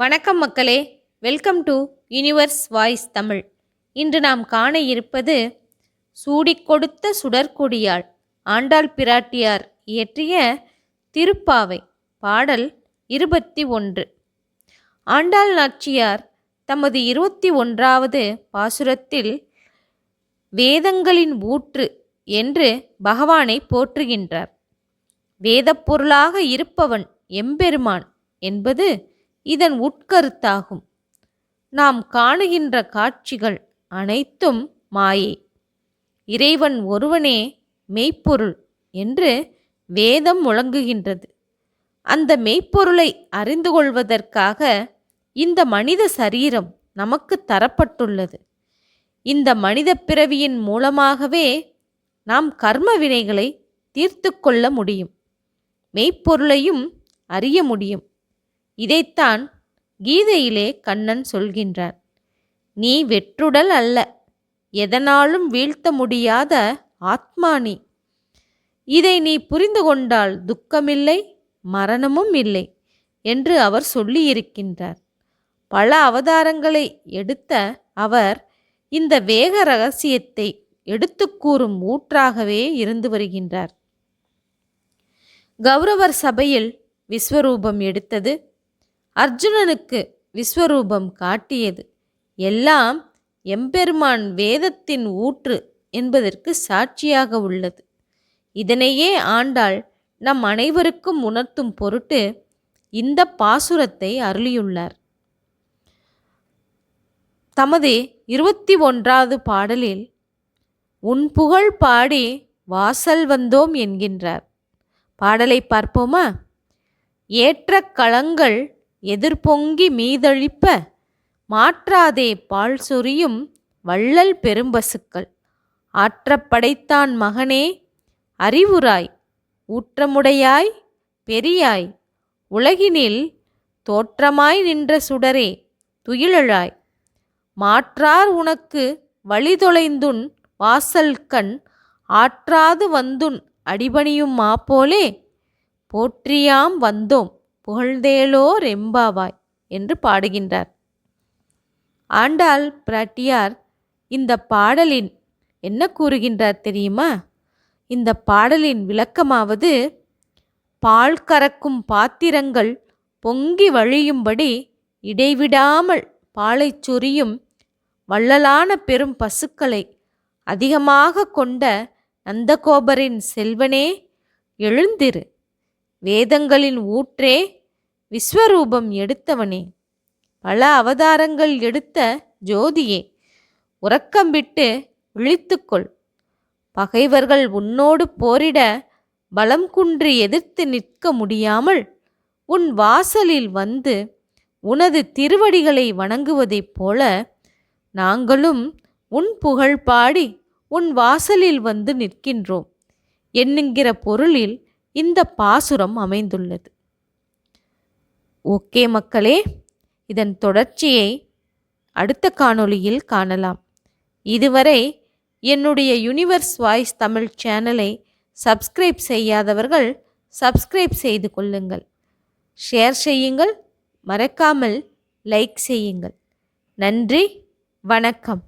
வணக்கம் மக்களே. Welcome to universe voice Tamil இன்று நாம் காண இருப்பது சூடிக்கொடுத்த சுடற்கொடியாள் ஆண்டாள் பிராட்டியார் இயற்றிய திருப்பாவை பாடல் இருபத்தி ஒன்று. ஆண்டாள் நாச்சியார் தமது இருபத்தி ஒன்றாவது பாசுரத்தில் வேதங்களின் ஊற்று என்று பகவானை போற்றுகின்றார். வேதப்பொருளாக இருப்பவன் எம்பெருமான் என்பது இதன் உட்கருத்தாகும். நாம் காணுகின்ற காட்சிகள் அனைத்தும் மாயை. இறைவன் ஒருவனே மெய்ப்பொருள் என்று வேதம் முழங்குகின்றது. அந்த மெய்ப்பொருளை அறிந்து கொள்வதற்காக இந்த மனித சரீரம் நமக்கு தரப்பட்டுள்ளது. இந்த மனித பிறவியின் மூலமாகவே நாம் கர்ம வினைகளை தீர்த்து கொள்ள முடியும். மெய்ப்பொருளையும் அறிய முடியும். இதைத்தான் கீதையிலே கண்ணன் சொல்கின்றான் நீ வெற்றுடல் அல்ல எதனாலும் வீழ்த்த முடியாத ஆத்மா நீ. இதை நீ புரிந்து கொண்டால் துக்கமில்லை மரணமும் இல்லை என்று அவர் சொல்லியிருக்கின்றார். பல அவதாரங்களை எடுத்த அவர் இந்த வேக ரகசியத்தை எடுத்து கூறும் ஊற்றாகவே இருந்து வருகின்றார். கௌரவர் சபையில் விஸ்வரூபம் எடுத்தது அர்ஜுனனுக்கு விஸ்வரூபம் காட்டியது. எல்லாம் எம்பெருமான் வேதத்தின் ஊற்று என்பதற்கு சாட்சியாக உள்ளது. இதனையே ஆண்டாள் நம் அனைவருக்கும் உணர்த்தும் பொருட்டு இந்த பாசுரத்தை அருளியுள்ளார். தமது இருபத்தி ஒன்றாவது பாடலில் உன் புகழ் பாடி வாசல் வந்தோம் என்கின்றார். பாடலை பார்ப்போமா? ஏற்ற களங்கள் எதிர்பொங்கி மீதழிப்ப மாற்றாதே பால் சொரியும் வள்ளல் பெரும்பசுக்கள். ஆற்றப்படைத்தான் மகனே அறிவுராய் ஊற்றமுடையாய் பெரியாய் உலகினில் தோற்றமாய் நின்ற சுடரே துயிலழாய். மாற்றார் உனக்கு வழிதொலைந்துன் வாசல் கண் ஆற்றாது வந்துன் அடிபணியும் மாப்போலே போற்றியாம் வந்தோம். புகழ்ந்தேலோ ரெம்பாவாய் என்று பாடுகின்றார். ஆண்டாள் பிராட்டியார் இந்த பாடலின் என்ன கூறுகின்றார் தெரியுமா? இந்த பாடலின் விளக்கமாவது பால் கறக்கும் பாத்திரங்கள் பொங்கி வழியும்படி இடைவிடாமல் பாலை சொரியும் வள்ளலான பெரும் பசுக்களை அதிகமாக கொண்ட நந்தகோபரின் செல்வனே எழுந்திரு. வேதங்களின் ஊற்றே விஸ்வரூபம் எடுத்தவனே. பல அவதாரங்கள் எடுத்த ஜோதியே உறக்கம் விட்டு விழித்துக்கொள். பகைவர்கள் உன்னோடு போரிட பலம் குன்றி எதிர்த்து நிற்க முடியாமல் உன் வாசலில் வந்து உனது திருவடிகளை வணங்குவதைப் போல நாங்களும் உன் புகழ் பாடி உன் வாசலில் வந்து நிற்கின்றோம். என்னுங்கிற பொருளில் இந்த பாசுரம் அமைந்துள்ளது. ஓகே மக்களே இதன் தொடர்ச்சியை அடுத்த காணொளியில் காணலாம். இதுவரை என்னுடைய யுனிவர்ஸ் வாய்ஸ் தமிழ் சேனலை சப்ஸ்கிரைப் செய்யாதவர்கள் சப்ஸ்கிரைப் செய்து கொள்ளுங்கள். ஷேர் செய்யுங்கள் மறக்காமல் லைக் செய்யுங்கள். நன்றி வணக்கம்.